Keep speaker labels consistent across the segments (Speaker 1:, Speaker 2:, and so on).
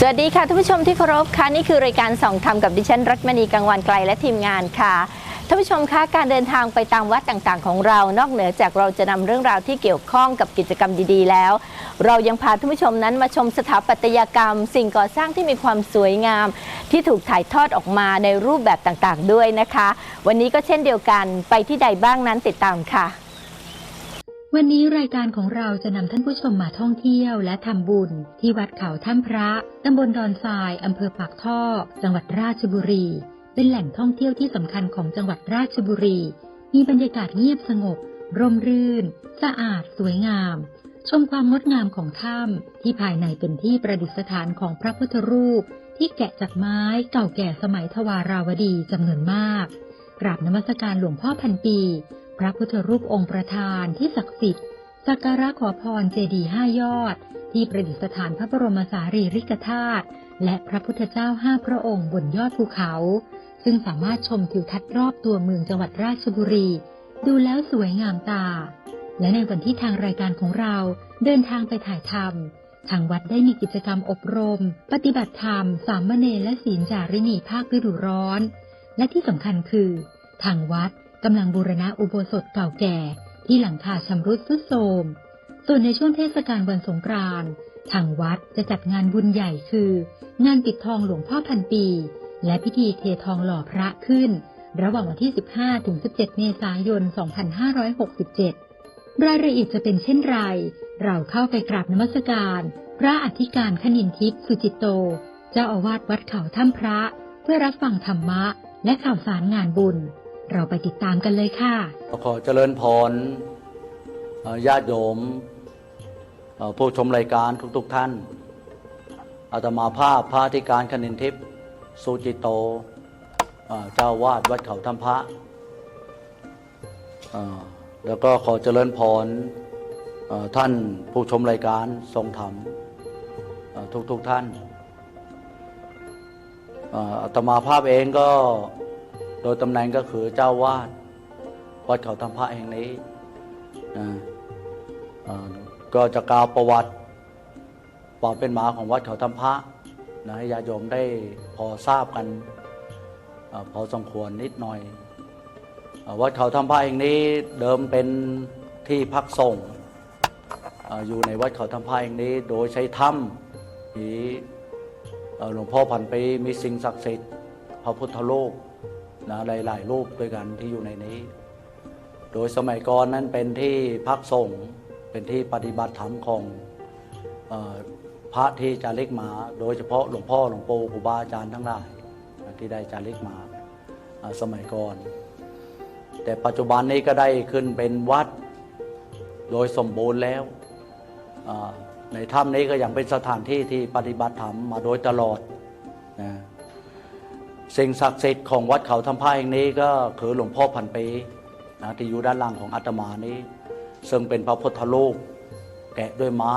Speaker 1: สวัสดีค่ะท่านผู้ชมที่เคารพค่ะนี่คือรายการส่องธรรมกับดิฉันรัตมณีกังวันไกลและทีมงานค่ะท่านผู้ชมคะการเดินทางไปตามวัดต่างๆ ของเรา นอกเหนือจากเราจะนำเรื่องราวที่เกี่ยวข้องกับกิจกรรมดีๆ แล้ว เรายังพาท่านผู้ชมนั้นมาชมสถาปัตยกรรม สิ่งก่อสร้างที่มีความสวยงาม ที่ถูกถ่ายทอดออกมาในรูปแบบต่างๆ ด้วยนะคะ วันนี้ก็เช่นเดียวกันไปที่ใดบ้างนั้นติดตามค่ะ
Speaker 2: วันนี้รายการของเราจะนำท่านผู้ชมมาท่องเที่ยวและทำบุญ ที่วัดเขาถ้ำพระตำบลดอนทรายอำเภอปากท่อ จังหวัดราชบุรี เป็นแหล่งท่องเที่ยวที่สำคัญของจังหวัดราชบุรี มีบรรยากาศเงียบสงบ ร่มรื่น สะอาด สวยงาม ชมความงดงามของถ้ำที่ภายในเป็นที่ประดิษฐานของพระพุทธรูป ที่แกะจากไม้เก่าแก่สมัยทวาราวดีจำนวนมากกราบนมัสการหลวงพ่อพันปี พระพุทธรูปองค์ประธานที่ศักดิ์สิทธิ์สักการะขอพรเจดีย์ห้ายอด ที่ประดิษฐานพระบรมสารีริกธาตุและพระพุทธเจ้าห้าพระองค์บนยอดภูเขา ซึ่งสามารถชมทิวทัศน์รอบตัวเมืองจังหวัดราชบุรี ดูแล้วสวยงามตา และในวันที่ทางรายการของเราเดินทางไปถ่ายทำทางวัดได้มีกิจกรรมอบรม ปฏิบัติธรรม สามเณรและศีลจารินีภาคฤดูร้อน และที่สำคัญคือ ทางวัด กำลังบูรณะอุโบสถเก่าแก่ที่หลังคาชำรุดทรุดโทรม ส่วนในช่วงเทศกาลวันสงกรานต์ทางวัดจะจัดงานบุญใหญ่คือ งานปิดทองหลวงพ่อพันปี และพิธีเททองหล่อพระขึ้น ระหว่างวันที่ 15 ถึง 17 เมษายน 2567 รายละเอียดจะเป็นเช่นไร เราเข้าไปกราบนมัสการ พระอธิการคณินทิพย์สุจิตโต เจ้าอาวาสวัดเขาถ้ำพระ เพื่อรับฟังธรรมะและข่าวสารงานบุญ เราไปติดตามกันเลยค่ะ
Speaker 3: ขอเจริญพรญาติโยมผู้ชมรายการทุกๆทท่านอาตมาภาพพระธิการคณินทิพย์สุจิตโตเจ้าวาดวัดเขาธรรมพระแล้วก็ขอเจริญพรท่านผู้ชมรายการทรงธรรมทุกๆทท่านอาตมาภาพเองก็ โดยตำแหน่งก็คือเจ้าวาดวัดเขาธรรมพระแห่งนี้นะก็จะกล่าวประวัติความเป็นมาของวัดเขาธรรมพระนะให้ญาติโยมได้พอทราบกันอพอสมควรนิดหน่อยอวัดเขาธรรมพระแห่งนี้เดิมเป็นที่พักสงฆ์อยู่ในวัดเขาธรรมพระแห่งนี้ โดยใช้ถ้ำมีเอ่หลวงพ่อพันไปมีสิ่งศักดิ์สิทธิ์พระพุทธโลก นะหลาย ๆ รูปด้วยกันที่อยู่ในนี้ โดยสมัยก่อนนั้นเป็นที่พักสงฆ์เป็นที่ปฏิบัติธรรมของออพระที่จาริกมา โดยเฉพาะหลวงพ่อหลวงปู่ครูบาอาจารย์ทั้งหลายที่ได้จาริกมาสมัยก่อน แต่ปัจจุบันนี้ก็ได้ขึ้นเป็นวัดโดยสมบูรณ์แล้วในถ้ำนี้ก็ยังเป็นสถานที่ที่ปฏิบัติธรรมมาโดยตลอดนะ สิ่งศักดิ์สิทธิ์ของวัดเขาทำพระแห่งนี้ก็คือหลวงพ่อพันปีนะที่อยู่ด้านล่างของอาตมานี้ ซึ่งเป็นพระพุทธรูปแกะด้วยไม้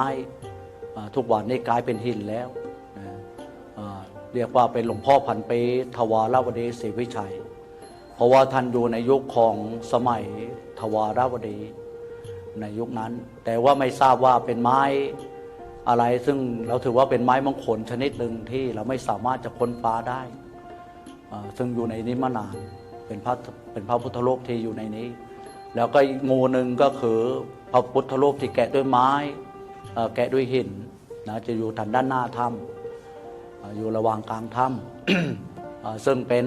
Speaker 3: ทุกวันนี้กลายเป็นหินแล้วนะเรียกว่าเป็นหลวงพ่อพันปีทวารวดีศรีวิชัย เพราะว่าท่านอยู่ในยุคของสมัยทวารวดีในยุคนั้น แต่ว่าไม่ทราบว่าเป็นไม้อะไรซึ่งเราถือว่าเป็นไม้มงคลชนิดหนึ่งที่เราไม่สามารถจะค้นฟ้าได้ ซึ่งอยู่ในนี้มานาน เป็นพระเป็นพระพุทธรูปที่อยู่ในนี้ แล้วก็อีกงูหนึ่งก็คือพระพุทธรูปที่แกะด้วยไม้แกะด้วยหินนะจะอยู่ทางด้านหน้าถ้ำอ่าอยู่ระหว่างกลางถ้ำซึ่งเป็น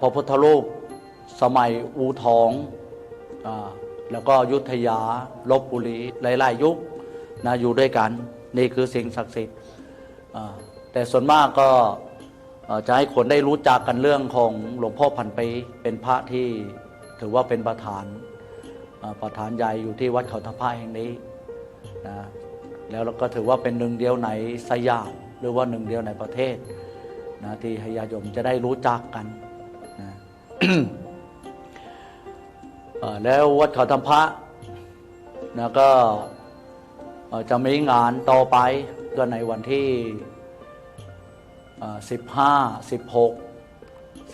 Speaker 3: พระพุทธรูปสมัยอูทองอแล้วก็ยุทธยาลบบุรีหลาย ๆ ยุคนะอยู่ด้วยกัน นี่คือสิ่งศักดิ์สิทธิ์แต่ส่วนมากก็ จะให้คนได้รู้จักกันเรื่องของหลวงพ่อพันปีเป็นพระที่ถือว่าเป็นประธานประธานใหญ่อยู่ที่วัดเขาทพระแห่งนี้นะแล้วเราก็ถือว่าเป็นหนึ่งเดียวในสยามหรือว่าหนึ่งเดียวในประเทศนะที่ให้ญาติโยมจะได้รู้จักกันนะแล้ววัดเขาธรรมพระนะก็จะมีงานต่อไปก็ในวันที่ สิบห้าสิบหก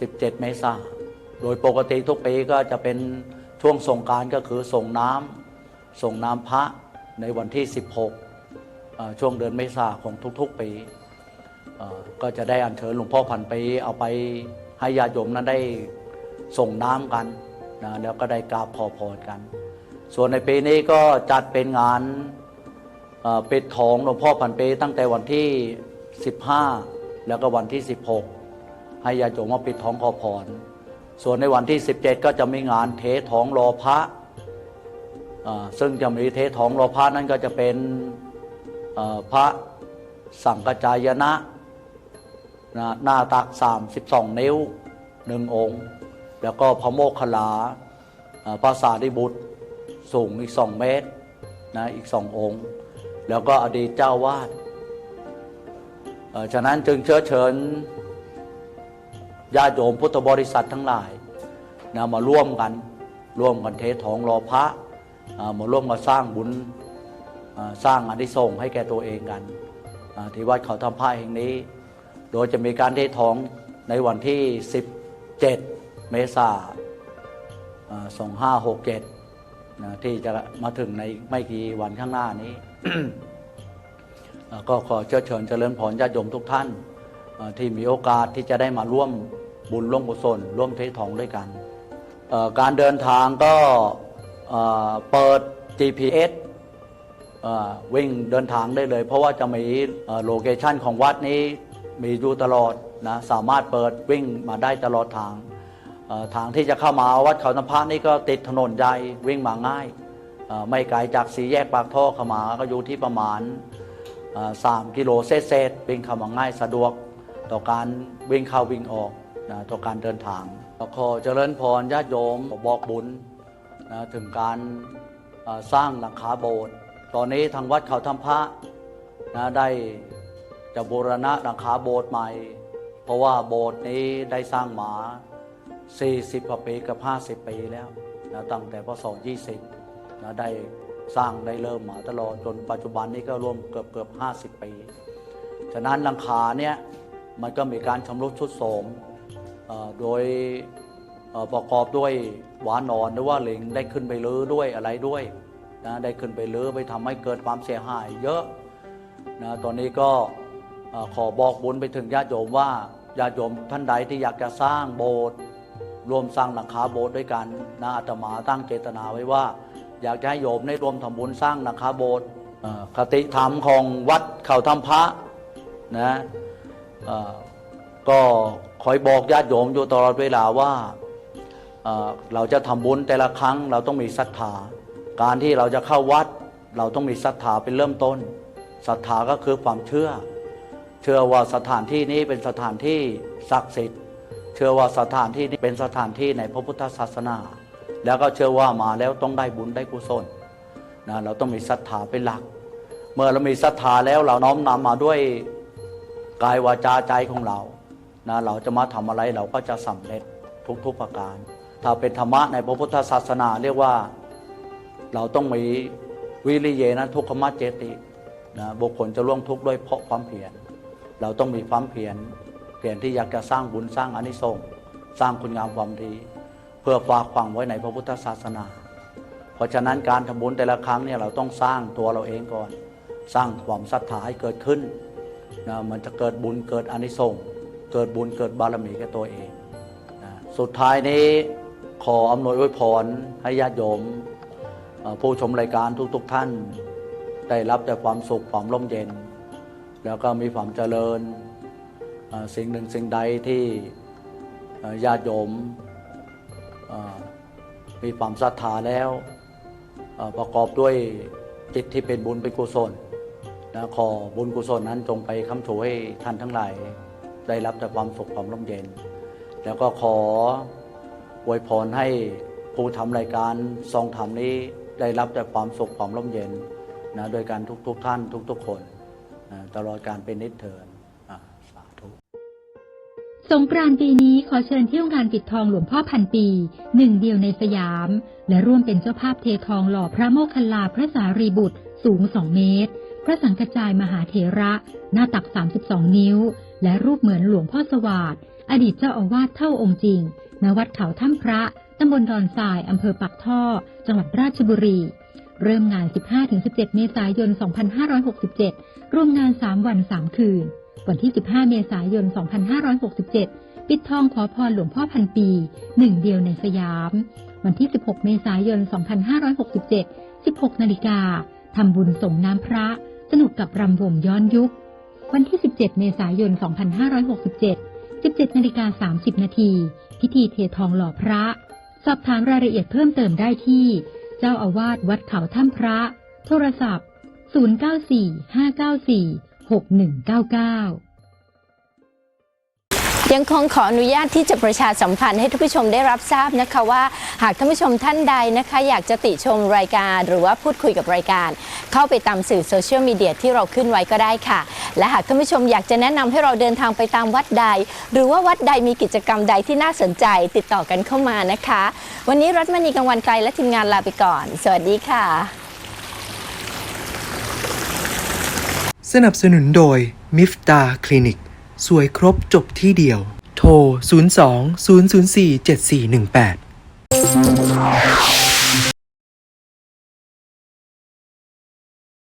Speaker 3: สิบเมษาโดยปกติทุกปีก็จะเป็นช่วงส่งการก็คือส่งน้ำส่งน้ำพระในวันที่ 16 ช่วงเดือนเมษาของทุกๆปีก็จะได้อัญเชิญหลวงพ่อพันปีเอาไปให้ญาติโยมนั้นได้ส่งน้ำกันนะแล้วก็ได้กราบขอพรกัน ส่วนในปีนี้ก็จัดเป็นงานเปิดทองหลวงพ่อพันปีตั้งแต่วันที่ 15 แล้วก็วันที่ 16 ให้ญาติโยมมาปิดท้องขอพร ส่วนในวันที่ 17 ก็จะมีงานเทท้องรอพระซึ่งจะมีเทท้องรอพระนั่นก็จะเป็นพระสังกจายนะนะหน้าตัก 32 นิ้วหนึ่งองค์ แล้วก็พระโมคคัลลาอ่าพระสารีบุตรสูงอีก2เมตรนะอีกสององค์ แล้วก็อดีตเจ้าวาด ฉะนั้นจึงเชื้อเชิญญาติโยมพุทธบริษัททั้งหลายนะมาร่วมกันร่วมกันเททองรอพระมาร่วมมาสร้างบุญสร้างอานิสงส์ให้แก่ตัวเองกันที่วัดเขาทำผ้าแห่งนี้ โดยจะมีการเททองในวันที่ 17 เมษายน2567 ที่จะมาถึงในไม่กี่วันข้างหน้านี้ ก็ขอเชิญเชิญเจริญพรญาติโยมทุกท่าน ที่มีโอกาสที่จะได้มาร่วมบุญร่วมกุศลร่วมเททองด้วยกัน การเดินทางก็เปิด GPS วิ่งเดินทางได้เลย เพราะว่าจะมีโลเคชันของวัดนี้มีอยู่ตลอดนะสามารถเปิดวิ่งมาได้ตลอดทางทางที่จะเข้ามาวัดเขาน้ำพระนี่ก็ติดถนนใหญ่วิ่งมาง่าย ไม่ไกลจากสีแยกปากท่อเข้ามาก็อยู่ที่ประมาณ สามกิโลเศษเศษๆวิ่งเข้ามาง่ายสะดวก ต่อการวิ่งเข้าวิ่งออกนะต่อการเดินทางก็ขอเจริญพรญาติโยมบอกบุญนะถึงการสร้างหลังคาโบสถ์ตอนนี้ทางวัดเขาทำพระนะได้จะบูรณะหลังคาโบสถ์ใหม่ เพราะว่าโบสถ์นี้ได้สร้างมา 40กว่าปีกับ 50 ปีแล้วนะตั้งแต่พศ 20นะได้ สร้างได้เริ่มมาตลอดจนปัจจุบันนี้ก็รวมเกือบเกือบ50ปี ฉะนั้นหลังคาเนี่ยมันก็มีการชำรุดทรุดโทรมโดยประกอบด้วยหวานอนหรือว่าเหล็งได้ขึ้นไปรื้อด้วยอะไรด้วยนะได้ขึ้นไปรื้อไปทำให้เกิดความเสียหายเยอะนะตอนนี้ก็ขอบอกบุญไปถึงญาติโยมว่าญาติโยมท่านใดที่อยากจะสร้างโบสถ์รวมสร้างหลังคาโบสถ์ด้วยกันนะอาตมาตั้งเจตนาไว้ว่า อยากจะให้โยมได้รวมทำบุญสร้างหลังคาโบสถ์คติธรรมของวัดเขาทำพระนะก็คอยบอกญาติโยมอยู่ตลอดเวลาว่าเอ่อเราจะทำบุญแต่ละครั้งเราต้องมีศรัทธา การที่เราจะเข้าวัด เราต้องมีศรัทธาเป็นเริ่มต้นศรัทธาก็คือความเชื่อ เชื่อว่าสถานที่นี้เป็นสถานที่ศักดิ์สิทธิ์ เชื่อว่าสถานที่นี้เป็นสถานที่ในพระพุทธศาสนา แล้วก็เชื่อว่ามาแล้วต้องได้บุญได้กุศลนะเราต้องมีศรัทธาเป็นหลัก เมื่อเรามีศรัทธาแล้วเราน้อมนำมาด้วยกายวาจาใจของเรานะเราจะมาทำอะไรเราก็จะสำเร็จทุกๆประการ ถ้าเป็นธรรมะในพระพุทธศาสนาเรียกว่าเราต้องมีวิริเยนะทุกขมัจเจตินะบุคคลจะล่วงทุกข์ด้วยเพราะความเพียรเราต้องมีความเพียรเพียรที่อยากจะสร้างบุญสร้างอนิสงส์สร้างคุณงามความดี พื่อฝากฝังไว้ในพระพุทธศาสนา เพราะฉะนั้นการทำบุญแต่ละครั้งเนี่ยเราต้องสร้างตัวเราเองก่อน สร้างความศรัทธาให้เกิดขึ้นนะมันจะเกิดบุญเกิดอนิสงส์เกิดบุญเกิดบารมีแก่ตัวเองนะสุดท้ายนี้ขออำนวยอวยพรให้ญาติโยมผู้ชมรายการทุกๆทท่าน ได้รับแต่ความสุขความร่มเย็น แล้วก็มีความเจริญสิ่งหนึ่งสิ่งใดที่ญาติโยม มีความศรัทธาแล้วประกอบด้วยจิตที่เป็นบุญเป็นกุศลนะขอบุญกุศลนั้นจงไปค้ำชูให้ท่านทั้งหลาย ได้รับแต่ความสุขความร่มเย็น แล้วก็ขออวยพรให้ผู้ทำรายการทรงธรรมนี้ได้รับแต่ความสุขความร่มเย็นนะโดยการทุกๆท่านทุก ๆ คนนะตลอดการเป็นนิเทินอ่าสาธุ
Speaker 2: สงกรานต์ปีนี้ขอเชิญเที่ยวงานปิดทองหลวงพ่อพันปี หนึ่งเดียวในสยาม และร่วมเป็นเจ้าภาพเททองหล่อพระโมคคัลลาพระสารีบุตร สูง 2 เมตร พระสังกจายมหาเถระ หน้าตัก 32 นิ้ว และรูปเหมือนหลวงพ่อสวาดอดีตเจ้าอาวาสเท่าองค์จริงณวัดเขาถ้ำพระตำบลดอนทรายอำเภอปักท่อ จังหวัดราชบุรี เริ่มงาน 15-17 เมษายน 2567 ร่วมงาน 3 วัน 3 คืน วันที่ 15 เมษายน 2567 ปิดทองขอพรหลวงพ่อพันปี หนึ่งเดียวในสยาม วันที่ 16 เมษายน 2567 16 นาฬิกาทำบุญส่งน้ำพระ สนุกกับรำวงย้อนยุค วันที่ 17 เมษายน 2567 17 นาฬิกา 30 นาที พิธีเททองหล่อพระ สอบถามรายละเอียดเพิ่มเติมได้ที่ เจ้าอาวาสวัดเขาถ้ำพระ โทรศัพท์ 094-594 6199
Speaker 1: ยังคงขออนุญาตที่จะประชาสัมพันธ์ให้ท่านผู้ชมได้รับทราบนะคะว่า หากท่านผู้ชมท่านใดนะคะ อยากจะติชมรายการหรือว่าพูดคุยกับรายการ เข้าไปตามสื่อโซเชียลมีเดียที่เราขึ้นไว้ก็ได้ค่ะ และหากท่านผู้ชมอยากจะแนะนำให้เราเดินทางไปตามวัดใด หรือว่าวัดใดมีกิจกรรมใดที่น่าสนใจติดต่อกันเข้ามานะคะ วันนี้รัตมณีกังวันไกลและทีมงานลาไปก่อน สวัสดีค่ะ
Speaker 4: สนับสนุนโดย มิฟตาคลินิก สวยครบจบที่เดียว โทร 02 004 7418